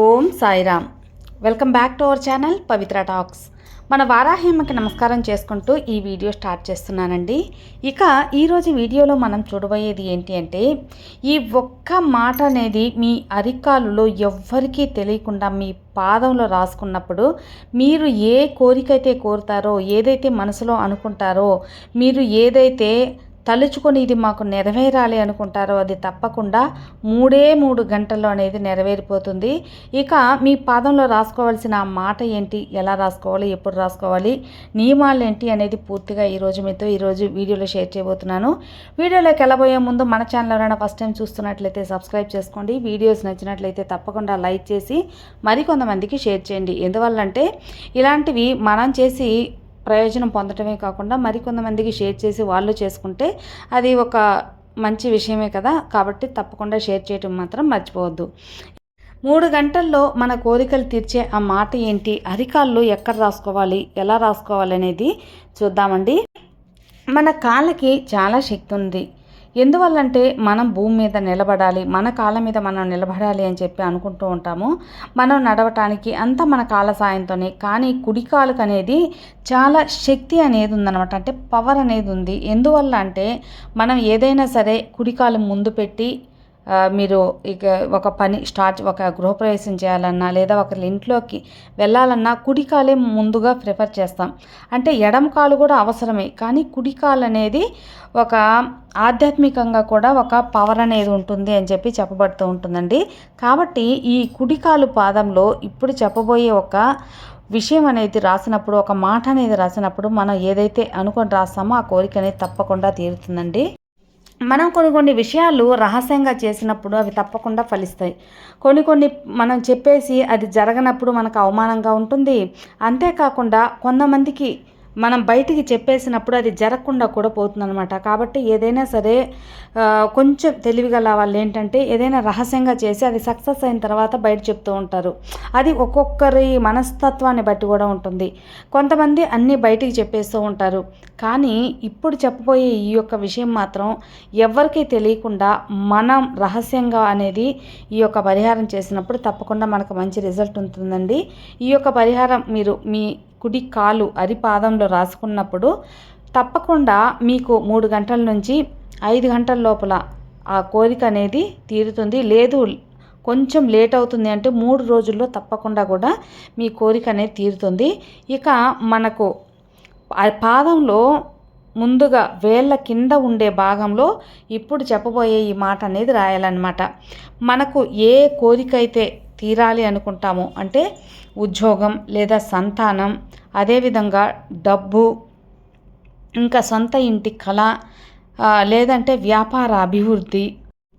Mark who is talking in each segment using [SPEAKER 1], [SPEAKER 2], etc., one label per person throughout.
[SPEAKER 1] Om Sairam. Welcome back to our channel Pavitra talks. మన వారాహేమకి నమస్కారం చేసుకుంటూ ఈ వీడియో స్టార్ట్ చేస్తున్నానండి. ఇక ఈరోజు వీడియోలో మనం చూడబోయేది ఏంటి అంటే ఈ ఒక్క మాట అనేది మీ అరికాలులో ఎవ్వరికీ తెలియకుండా మీ పాదంలో రాసుకున్నప్పుడు మీరు ఏ కోరికైతే కోరుతారో ఏదైతే మనసులో అనుకుంటారో మీరు ఏదైతే తలుచుకొని ఇది మాకు నెరవేరాలి అనుకుంటారో అది తప్పకుండా మూడే మూడు గంటల్లో అనేది నెరవేరిపోతుంది. ఇక మీ పాదంలో రాసుకోవాల్సిన మాట ఏంటి? ఎలా రాసుకోవాలి? ఎప్పుడు రాసుకోవాలి? నియమాలు ఏంటి అనేది పూర్తిగా ఈరోజు మీతో ఈరోజు వీడియోలో షేర్ చేయబోతున్నాను. వీడియోలోకి వెళ్ళబోయే ముందు మన ఛానల్ ఎవరైనా ఫస్ట్ టైం చూస్తున్నట్లయితే సబ్స్క్రైబ్ చేసుకోండి. వీడియోస్ నచ్చినట్లయితే తప్పకుండా లైక్ చేసి మరికొంతమందికి షేర్ చేయండి. ఎందువల్లంటే ఇలాంటివి మనం చేసి ప్రయోజనం పొందటమే కాకుండా మరికొంతమందికి షేర్ చేసి వాళ్ళు చేసుకుంటే అది ఒక మంచి విషయమే కదా. కాబట్టి తప్పకుండా షేర్ చేయటం మాత్రం మర్చిపోవద్దు. మూడు గంటల్లో మన కోరికలు తీర్చే ఆ మాట ఏంటి? అరికాళ్ళు ఎక్కడ రాసుకోవాలి? ఎలా రాసుకోవాలి అనేది చూద్దామండి. మన కాళ్ళకి చాలా శక్తి ఉంది. ఎందువల్లంటే మనం భూమి మీద నిలబడాలి మన కాళ్ళ మీద మనం నిలబడాలి అని చెప్పి అనుకుంటూ ఉంటాము. మనం నడవటానికి అంతా మన కాళ్ళ సాయంతోనే కానీ కుడి కాలుకు అనేది చాలా శక్తి అనేది ఉందన్నమాట. అంటే పవర్ అనేది ఉంది. ఎందువల్ల అంటే మనం ఏదైనా సరే కుడి కాలు ముందు పెట్టి మీరు ఇక ఒక పని స్టార్ట్ ఒక గృహప్రవేశం చేయాలన్నా లేదా ఒకరి ఇంట్లోకి వెళ్ళాలన్నా కుడికాలే ముందుగా ప్రిఫర్ చేస్తాం. అంటే ఎడమ కాలు కూడా అవసరమే కానీ కుడికాలు అనేది ఒక ఆధ్యాత్మికంగా కూడా ఒక పవర్ అనేది ఉంటుంది అని చెప్పి చెప్పబడుతూ ఉంటుందండి. కాబట్టి ఈ కుడికాలు పాదంలో ఇప్పుడు చెప్పబోయే ఒక విషయం అనేది రాసినప్పుడు ఒక మాట అనేది రాసినప్పుడు మనం ఏదైతే అనుకొని రాస్తామో ఆ కోరిక అనేది తప్పకుండా తీరుతుందండి. మనం కొన్ని కొన్ని విషయాలు రహస్యంగా చేసినప్పుడు అవి తప్పకుండా ఫలిస్తాయి. కొన్ని కొన్ని మనం చెప్పేసి అది జరగనప్పుడు మనకు అవమానంగా ఉంటుంది. అంతేకాకుండా కొంతమందికి మనం బయటికి చెప్పేసినప్పుడు అది జరగకుండా కూడా పోతుందన్నమాట. కాబట్టి ఏదైనా సరే కొంచెం తెలివిగల వాళ్ళు ఏంటంటే ఏదైనా రహస్యంగా చేసి అది సక్సెస్ అయిన తర్వాత బయట చెప్తూ ఉంటారు. అది ఒక్కొక్కరి మనస్తత్వాన్ని బట్టి కూడా ఉంటుంది. కొంతమంది అన్నీ బయటికి చెప్పేస్తూ ఉంటారు. కానీ ఇప్పుడు చెప్పబోయే ఈ యొక్క విషయం మాత్రం ఎవరికీ తెలియకుండా మనం రహస్యంగా అనేది ఈ యొక్క పరిహారం చేసినప్పుడు తప్పకుండా మనకు మంచి రిజల్ట్ ఉంటుందండి. ఈ యొక్క పరిహారం మీరు మీ కుడి కాలు అరిపాదంలో రాసుకున్నప్పుడు తప్పకుండా మీకు మూడు గంటల నుంచి ఐదు గంటల లోపల ఆ కోరిక అనేది తీరుతుంది. లేదు కొంచెం లేట్ అవుతుంది అంటే మూడు రోజుల్లో తప్పకుండా కూడా మీ కోరిక అనేది తీరుతుంది. ఇక మనకు ఆ పాదంలో ముందుగా వేళ్ళ కింద ఉండే భాగంలో ఇప్పుడు చెప్పబోయే ఈ మాట అనేది రాయాలన్నమాట. మనకు ఏ కోరిక అయితే తీరాలి అనుకుంటాము. అంటే ఉద్యోగం లేదా సంతానం అదేవిధంగా డబ్బు ఇంకా సొంత ఇంటి కళ లేదంటే వ్యాపార అభివృద్ధి.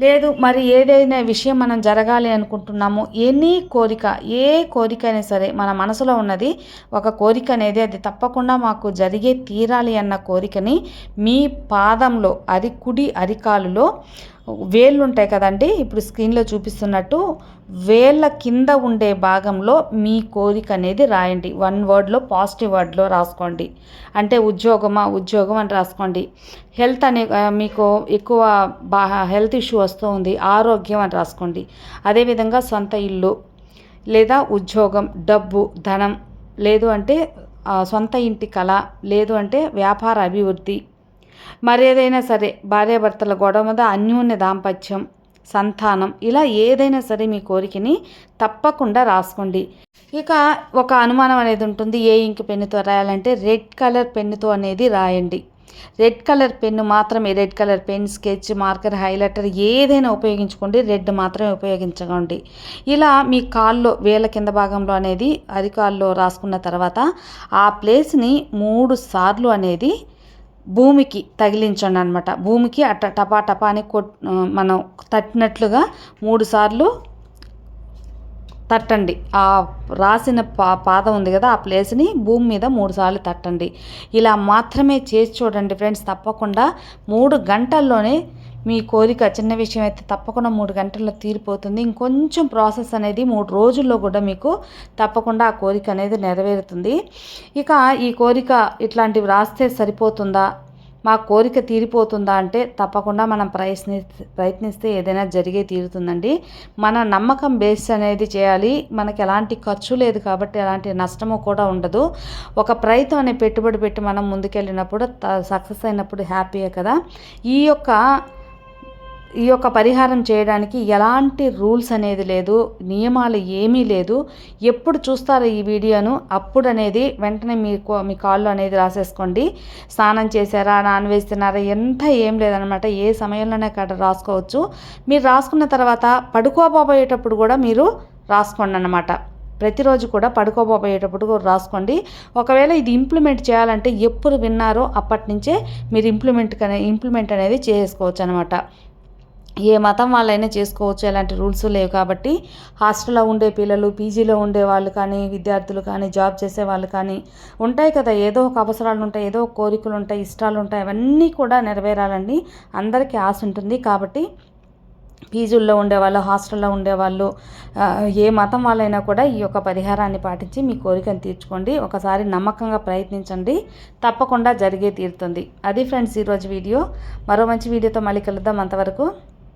[SPEAKER 1] లేదు మరి ఏదైనా విషయం మనం జరగాలి అనుకుంటున్నామో ఎనీ కోరిక ఏ కోరిక అయినా సరే మన మనసులో ఉన్నది ఒక కోరిక అనేది అది తప్పకుండా మాకు జరిగే తీరాలి అన్న కోరికని మీ పాదంలో అరి కుడి అరికాలులో వేళ్ళు ఉంటాయి కదండి. ఇప్పుడు స్క్రీన్లో చూపిస్తున్నట్టు వేళ్ళ కింద ఉండే భాగంలో మీ కోరిక అనేది రాయండి. వన్ వర్డ్లో పాజిటివ్ వర్డ్లో రాసుకోండి. అంటే ఉద్యోగమా ఉద్యోగం అని రాసుకోండి. హెల్త్ అనే మీకు ఎక్కువ బా హెల్త్ ఇష్యూ వస్తూ ఉంది. ఆరోగ్యం అని రాసుకోండి. అదేవిధంగా సొంత ఇల్లు లేదా ఉద్యోగం డబ్బు ధనం లేదు అంటే సొంత ఇంటి కళ లేదు అంటే వ్యాపార అభివృద్ధి మరి ఏదైనా సరే భార్యాభర్తల గొడవ మీద అన్యోన్య దాంపత్యం సంతానం ఇలా ఏదైనా సరే మీ కోరికని తప్పకుండా రాసుకోండి. ఇక ఒక అనుమానం అనేది ఉంటుంది ఏ ఇంక్ పెన్నుతో రాయాలంటే రెడ్ కలర్ పెన్నుతో అనేది రాయండి. రెడ్ కలర్ పెన్ను మాత్రమే red colour pen sketch marker highlighter ఏదైనా ఉపయోగించుకోండి రెడ్ మాత్రమే ఉపయోగించకండి. ఇలా మీ కాల్లో వేల కింద భాగంలో అనేది అరికాల్లో రాసుకున్న తర్వాత ఆ ప్లేస్ని మూడు సార్లు అనేది భూమికి తగిలించండి అనమాట భూమికి అట్ట టపా టపా అని కొట్ మనం తట్టినట్లుగా మూడు సార్లు తట్టండి. ఆ రాసిన పా పాదం ఉంది కదా ఆ ప్లేస్ని భూమి మీద మూడుసార్లు తట్టండి. ఇలా మాత్రమే చేసి చూడండి ఫ్రెండ్స్ తప్పకుండా మూడు గంటల్లోనే మీ కోరిక చిన్న విషయం అయితే తప్పకుండా మూడు గంటల్లో తీరిపోతుంది. ఇంకొంచెం ప్రాసెస్ అనేది మూడు రోజుల్లో కూడా మీకు తప్పకుండా ఆ కోరిక అనేది నెరవేరుతుంది. ఇక ఈ కోరిక ఇట్లాంటివి రాస్తే సరిపోతుందా? మా కోరిక తీరిపోతుందా అంటే తప్పకుండా మనం ప్రయత్ని ప్రయత్నిస్తే ఏదైనా జరిగే తీరుతుందండి. మన నమ్మకం బేస్ అనేది చేయాలి. మనకి ఎలాంటి ఖర్చు లేదు కాబట్టి ఎలాంటి నష్టము కూడా ఉండదు. ఒక ప్రయత్నం అనే పెట్టుబడి పెట్టి మనం ముందుకెళ్ళినప్పుడు సక్సెస్ అయినప్పుడు హ్యాపీయే కదా. ఈ యొక్క ఈ యొక్క పరిహారం చేయడానికి ఎలాంటి రూల్స్ అనేది లేదు నియమాలు ఏమీ లేదు. ఎప్పుడు చూస్తారో ఈ వీడియోను అప్పుడు అనేది వెంటనే మీ మీ కాల్లో అనేది రాసేసుకోండి. స్నానం చేశారా నాన్ వెజ్ తిన్నారా ఎంత ఏం లేదనమాట ఏ సమయంలోనే అక్కడ రాసుకోవచ్చు. మీరు రాసుకున్న తర్వాత పడుకోబోయేటప్పుడు కూడా మీరు రాసుకోండి అనమాట ప్రతిరోజు కూడా పడుకోబోయేటప్పుడు కూడా రాసుకోండి. ఒకవేళ ఇది ఇంప్లిమెంట్ చేయాలంటే ఎప్పుడు విన్నారో అప్పటి నుంచే మీరు ఇంప్లిమెంట్ ఇంప్లిమెంట్ అనేది చేసుకోవచ్చు అనమాట ఏ మతం వాళ్ళైనా చేసుకోవచ్చు ఎలాంటి రూల్స్ లేవు కాబట్టి హాస్టల్లో ఉండే పిల్లలు పీజీలో ఉండే వాళ్ళు కానీ విద్యార్థులు కానీ జాబ్ చేసే వాళ్ళు కానీ ఉంటాయి కదా. ఏదో ఒక అవసరాలు ఉంటాయి ఏదో ఒక కోరికలు ఉంటాయి ఇష్టాలు ఉంటాయి అవన్నీ కూడా నెరవేరాలండి. అందరికీ ఆశ ఉంటుంది కాబట్టి పీజుల్లో ఉండేవాళ్ళు హాస్టల్లో ఉండేవాళ్ళు ఏ మతం వాళ్ళైనా కూడా ఈ యొక్క పరిహారాన్ని పాటించి మీ కోరికను తీర్చుకోండి. ఒకసారి నమ్మకంగా ప్రయత్నించండి. తప్పకుండా జరిగే తీరుతుంది. అది ఫ్రెండ్స్ ఈరోజు వీడియో. మరో మంచి వీడియోతో మళ్ళీ కలుద్దాం అంతవరకు.